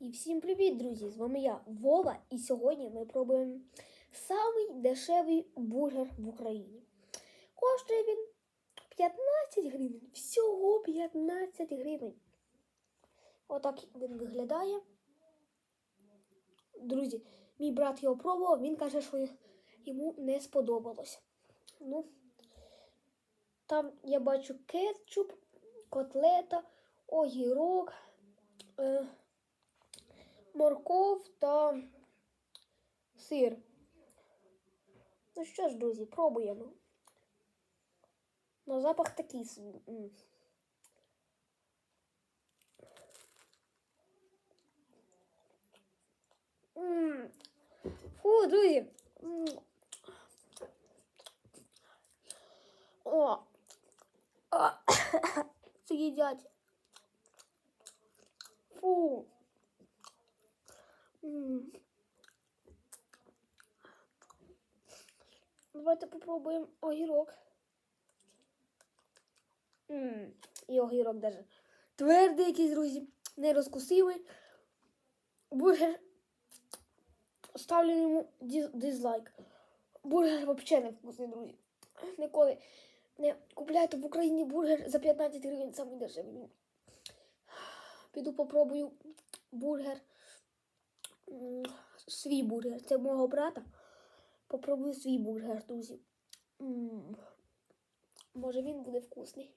І всім привіт, друзі! З вами я, Вова, і сьогодні ми пробуємо самий дешевий бургер в Україні. Коштує він 15 гривень. Всього 15 гривень. Отак він виглядає. Друзі, мій брат його пробував, він каже, що йому не сподобалось. Ну, там я бачу кетчуп, котлета, огірок. Е, морков та сир. Ну що ж, друзі, пробуємо. На запах такий. М. Фу, друзі. О. Це їдять. Фу. М. Давайте попробуємо огірок. М, І огірок даже твердий якийсь, друзі, не розкусили. Бургер ставлю йому дизлайк. Бургер взагалі не вкусний, друзі. Ніколи не купляйте в Україні бургер за 15 гривень, самий дешевий. Піду попробую бургер. М, Свій бургер. Це мого брата. Попробую свій бургер, друзі. М, Може він буде вкусний.